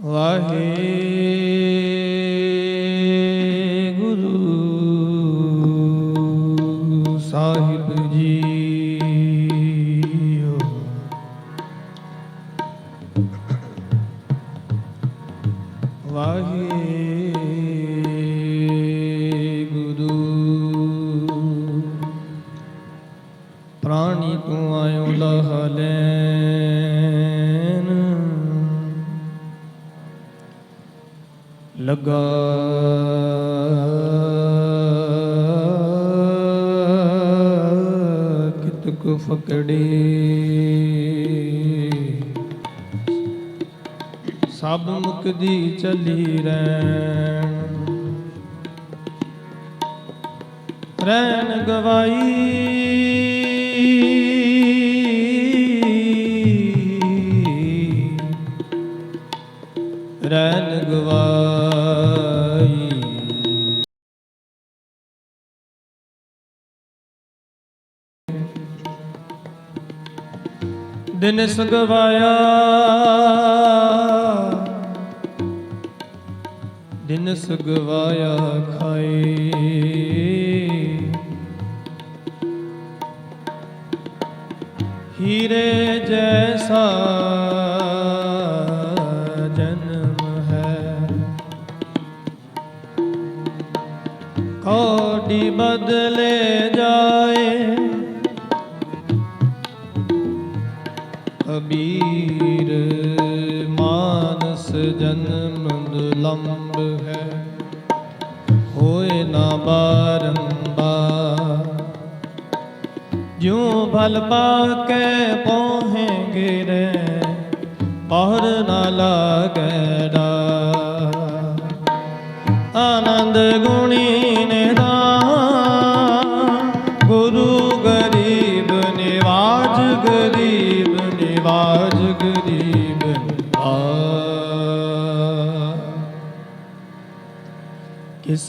ਵਾਹਿਗੁਰੂ ਸਾਹਿਬ ਜੀ ਵਾਹਿਗੁਰੂ ਪ੍ਰਾਣੀ ਤੂੰ ਆਇਓ ਲਹ ਲਗਾ। ਕਿਤਕ ਫਕੜੇ। ਸਭ ਮੁਕਦੀ ਚਲੀ ਰਹਿਣ। ਰਹਿਣ ਗਵਾਈ। ਦਿਨ ਸਗਵਾਇਆ। ਦਿਨ ਸਗਵਾਇਆ ਖਾਏ। ਹੀਰੇ ਜੈਸਾ ਜਨਮ ਹੈ। ਕੋਡੀ ਬਦਲੇ ਦੁਲੰਭ ਹੈ। ਹੋਏ ਨਾ ਬਾਰੰਬਾਰ। ਜਿਉ ਭਲ ਪਾਕੇ ਪੋਹੇ ਗਿਰੇ, ਪਹਰ ਨਾ ਲਾਗੈ ਡਾਰ। ਆਨੰਦ ਗੁਣੀ ਨਿਦਾਨ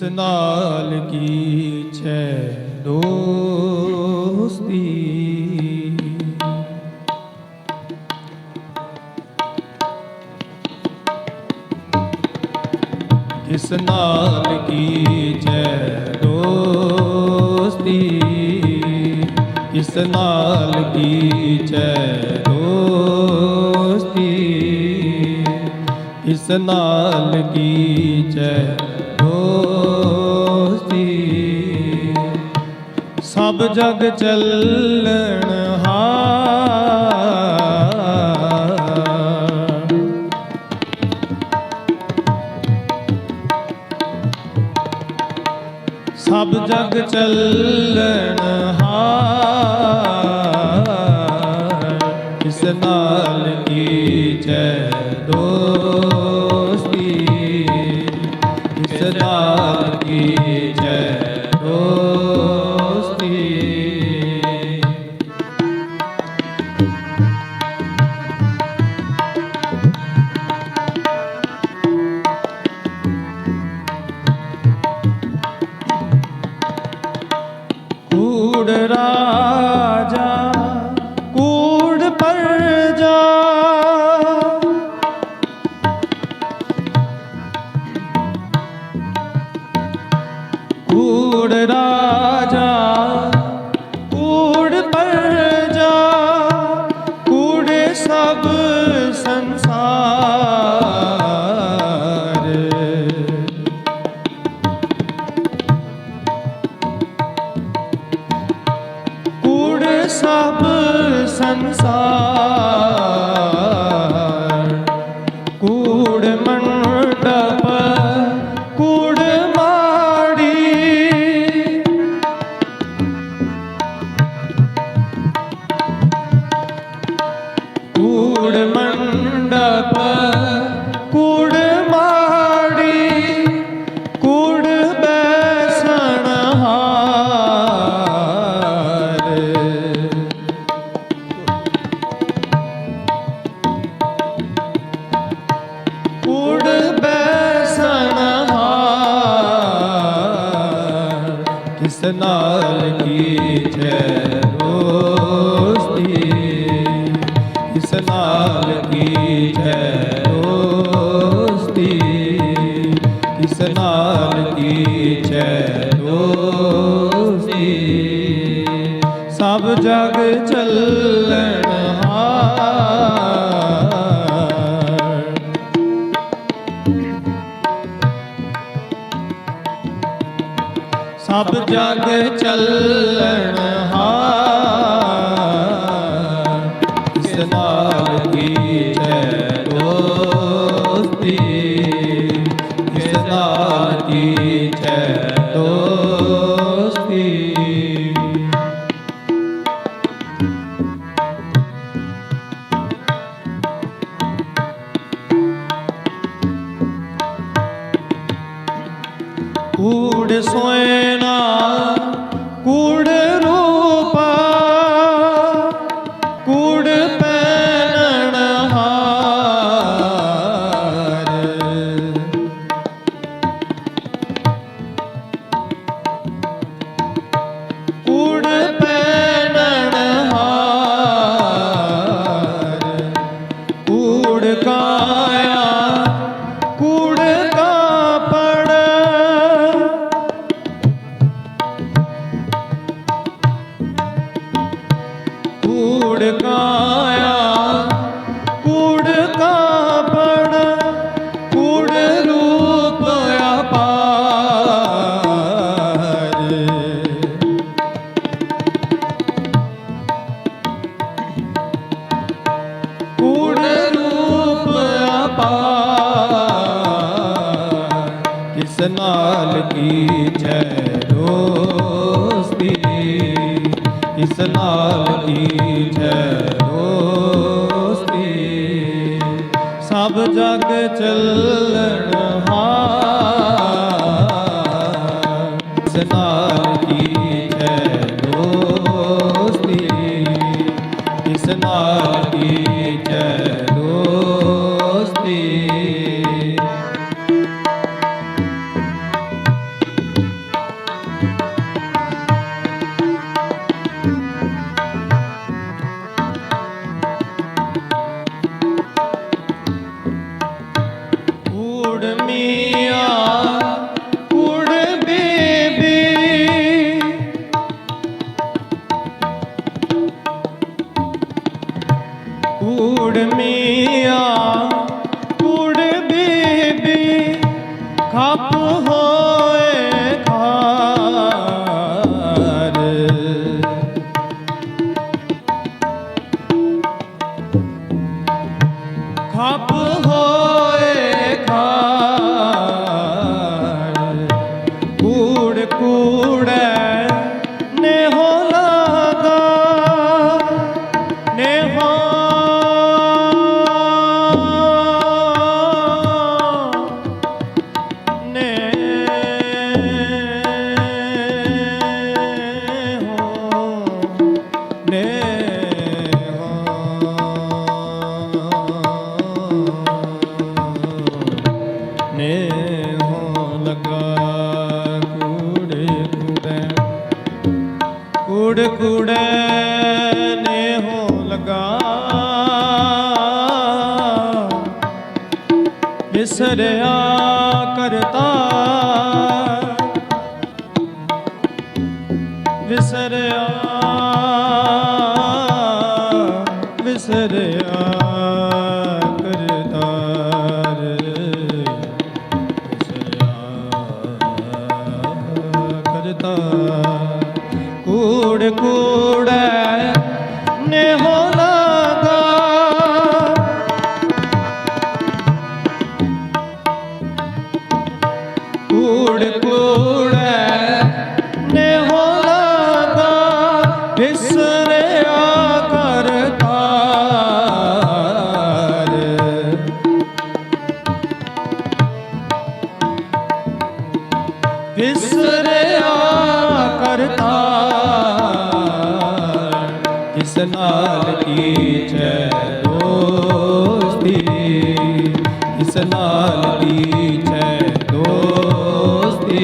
ਕਿਸ ਨਾਲ ਕੀ ਛੈ ਦੋਸਤੀ ਕਿਸ ਨਾਲ ਕੀ ਛੈ ਦੋਸਤੀ ਕਿਸ ਨਾਲ ਕੀ ਛੈ ਦੋਸਤੀ ਇਸ ਨਾਲ ਕੀ ਚੈ ਦੋਸਤੀ ਸਭ ਜਗ ਚੱਲਣ ਹਾਰ। ਸਭ ਜਗ ਚੱਲਣ ਹਾਰ। ਇਸ ਨਾਲ ਜੈ ਦੋਸਤੀ? ਇਸ ਨਾਲ ਪਰਜਾ ਕੂੜ ਰਾਜਾ ਕੂੜ ਪਰਜਾ ਕੂੜੇ ਸਭ ਸੰਸਾਰ। ਕੂੜ ਸਭ ਸੰਸਾਰ। ਇਸ ਕਿਸ ਨਾਲ ਕੀਚੈ ਦੋਸਤੀ? ਕਿਸ ਨਾਲ ਕੀਚੈ ਦੋਸਤੀ? ਸਭ ਜਗ ਚੱਲਣ ਹਾਰ। ਸਭ ਜਗ ਚੱਲਣ ਕੂੜ ਸੋਇਨਾ ਕੂੜ ਕਿਸ ਨਾਲ ਕੀਚੈ ਦੋਸਤੀ? ਕਿਸ ਨਾਲ ਜੈ ਦੋਸਤੀ? ਸਭ ਜਗ ਚੱਲਣ ਵਿਸਰਿਆ ਕਰਤਾ। ਵਿਸਰਿਆ ਵਿਸਰਿਆ ਕਰਤਾਰ ਵਿਸਰਿਆ ਕਰਤਾ ਵਿਸਰਿਆ ਕਰਤਾ। ਕਿਸ ਨਾਲ ਕੀਚੈ ਦੋਸਤੀ? ਕਿਸ ਨਾਲ ਕੀਚੈ ਦੋਸਤੀ?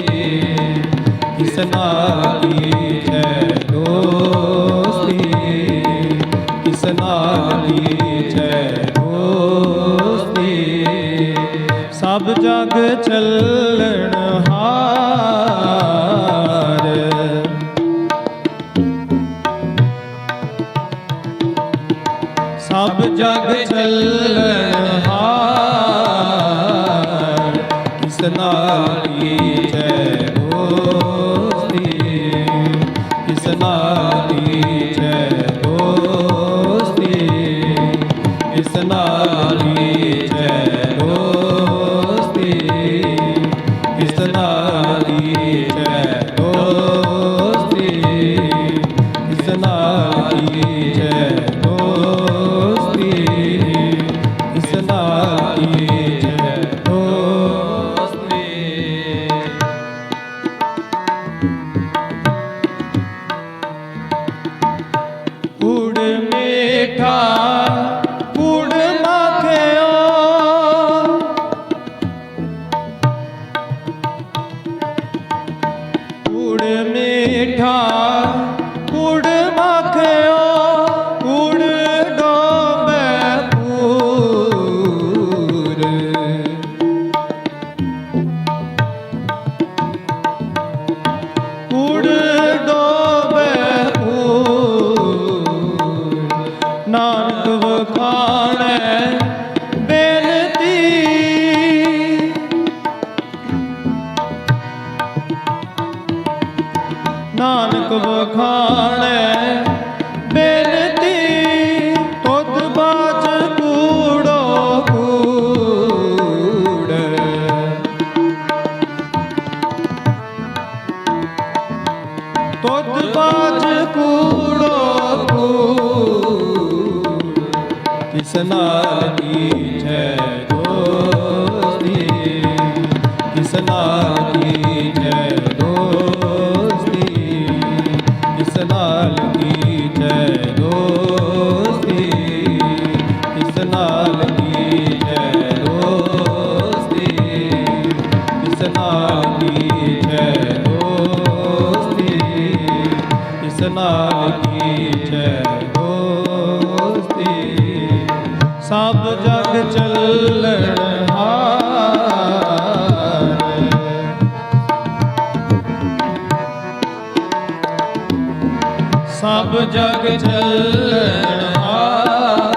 ਕਿਸ ਨਾਲ ਕੀਚੈ ਦੋਸਤੀ? ਕਿਸ ਨਾਲ ਕੀਚੈ ਸਭ ਜਗ ਚੱਲਣ ਨਾਨਕ ਵਖਾਣੇ ਸਭ ਜਗ ਚੱਲਣ ਹਾਰ। ਸਭ ਜਗ ਚੱਲਣ ਹਾਰ।